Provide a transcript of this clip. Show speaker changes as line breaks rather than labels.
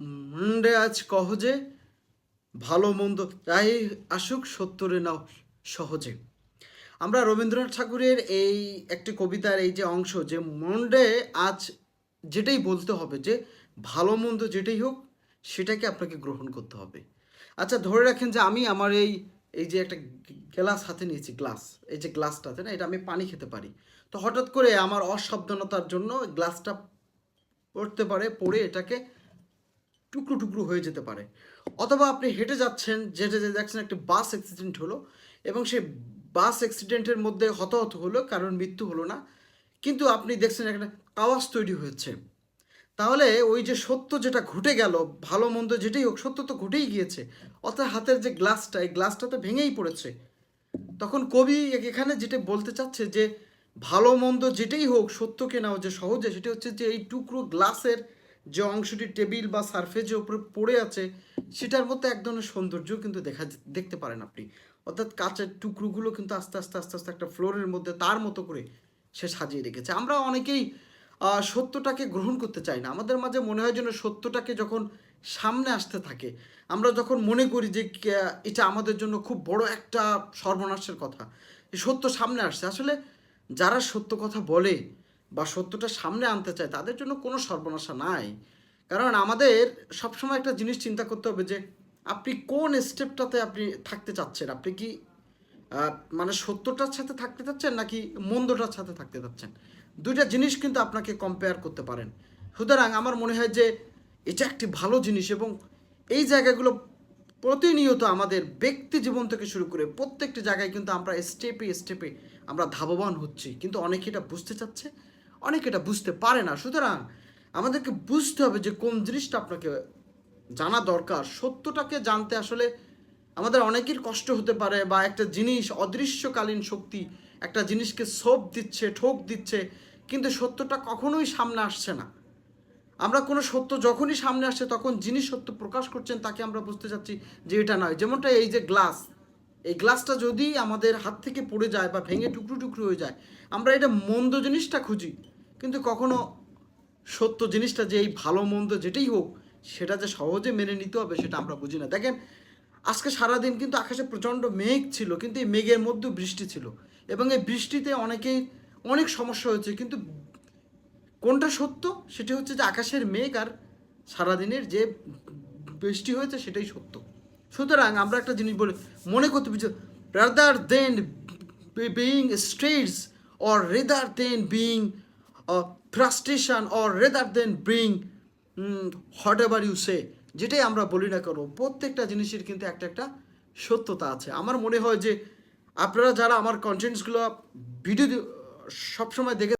Monday আজ কহ যে, ভালো মন্দ। তাই আসুক সত্তরে, নাও সহজে। আমরা রবীন্দ্রনাথ ঠাকুরের এই একটি কবিতার এই যে অংশ, যে মন্ডে আজ যেটাই বলতে হবে যে, ভালো মন্দ যেটাই হোক, সেটাকে আপনাকে গ্রহণ করতে হবে। আচ্ছা ধরে রাখেন যে আমি আমার এই এই যে একটা গ্লাস হাতে নিয়েছি, গ্লাস, এই যে গ্লাসটাতে না? এটা আমি পানি খেতে পারি। তো হঠাৎ করে আমার অসাবধানতার জন্য গ্লাসটা পড়তে পারে, পড়ে এটাকে টুকরো টুকরো হয়ে যেতে পারে। অথবা আপনি হেঁটে যাচ্ছেন, যেটা যে দেখছেন একটি বাস অ্যাক্সিডেন্ট হলো এবং সেই বাস অ্যাক্সিডেন্টের মধ্যে হতাহত হলো, কারণ মৃত্যু হলো না। কিন্তু আপনি দেখছেন একটা আওয়াজ তৈরি হয়েছে। তাহলে ওই যে সত্য যেটা ঘটে গেল, ভালো মন্দ যেটাই হোক, সত্য তো ঘটেই গিয়েছে। অর্থাৎ হাতের যে গ্লাসটা এই গ্লাসটা তো ভেঙেই পড়েছে। তখন কবি এখানে যেটা বলতে চাচ্ছে যে, ভালো মন্দ যেটাই হোক, সত্যকে নাও যে সহজে, সেটা হচ্ছে যে এই টুকরো গ্লাসের যে অংশটি টেবিল বা সারফেজের উপরে পড়ে আছে, সেটার মধ্যে এক ধরনের সৌন্দর্য কিন্তু দেখা দেখতে পারেন আপনি। অর্থাৎ কাঁচের টুকরোগুলো কিন্তু আস্তে আস্তে আস্তে আস্তে একটা ফ্লোরের মধ্যে তার মতো করে সে সাজিয়ে রেখেছে। আমরা অনেকেই সত্যটাকে গ্রহণ করতে চাই না। আমাদের মাঝে মনে হয় যেন সত্যটাকে যখন সামনে আসতে থাকে, আমরা যখন মনে করি যে এটা আমাদের জন্য খুব বড় একটা সর্বনাশের কথা সত্য সামনে আসছে। আসলে যারা সত্য কথা বলে বা সত্যটা সামনে আনতে চায়, তাদের জন্য কোনো সর্বনাশা নাই। কারণ আমাদের সবসময় একটা জিনিস চিন্তা করতে হবে যে, আপনি কোন স্টেপটাতে আপনি থাকতে চাচ্ছেন? আপনি কি মানে সত্যটার সাথে থাকতে চাচ্ছেন নাকি মন্দটার সাথে থাকতে চাচ্ছেন? দুইটা জিনিস কিন্তু আপনাকে কম্পেয়ার করতে পারেন। সুতরাং আমার মনে হয় যে, এটা একটি ভালো জিনিস এবং এই জায়গাগুলো প্রতিনিয়ত আমাদের ব্যক্তি জীবন থেকে শুরু করে প্রত্যেকটি জায়গায় কিন্তু আমরা স্টেপে স্টেপে আমরা ধাবমান হচ্ছি। কিন্তু অনেকে এটা বুঝতে চাচ্ছে অনেকে এটা বুঝতে পারে না। সুতরাং আমাদেরকে বুঝতে হবে যে কোন জিনিসটা আপনাকে জানা দরকার। সত্যটাকে জানতে আসলে আমাদের অনেকের কষ্ট হতে পারে বা একটা জিনিস, অদৃশ্যকালীন শক্তি একটা জিনিসকে সোপ দিচ্ছে ঠোক দিচ্ছে, কিন্তু সত্যটা কখনোই সামনে আসছে না। আমরা কোনো সত্য যখনই সামনে আসছে তখন যিনি সত্য প্রকাশ করছেন তাকে আমরা বুঝতে চাচ্ছি যে এটা নয়। যেমনটা এই যে গ্লাস, এই গ্লাসটা যদি আমাদের হাত থেকে পড়ে যায় বা ভেঙে টুকরো টুকরো হয়ে যায়, আমরা এটা মন্দ জিনিসটা খুঁজি। কিন্তু কখনো সত্য জিনিসটা যে এই ভালো মন্দ যেটাই হোক, সেটা যে সহজে মেনে নিতে হবে সেটা আমরা বুঝি না। দেখেন, আজকে সারাদিন কিন্তু আকাশে প্রচণ্ড মেঘ ছিল, কিন্তু এই মেঘের মধ্যেও বৃষ্টি ছিল। এবং এই বৃষ্টিতে অনেকেই অনেক সমস্যা হয়েছে, কিন্তু কোনটা সত্য? সেটি হচ্ছে যে আকাশের মেঘ আর সারাদিনের যে বৃষ্টি হয়েছে সেটাই সত্য। সুতরাং আমরা একটা জিনিস বলি, মনে করতে পারছি rather than being straights or rather than being frustration or rather than bring whatever you say যেটাই আমরা বলি না কেন, প্রত্যেকটা জিনিসের কিন্তু একটা একটা সত্যতা আছে। আমার মনে হয় যে আপনারা যারা আমার কন্টেন্টসগুলো ভিডিও সবসময় দেখে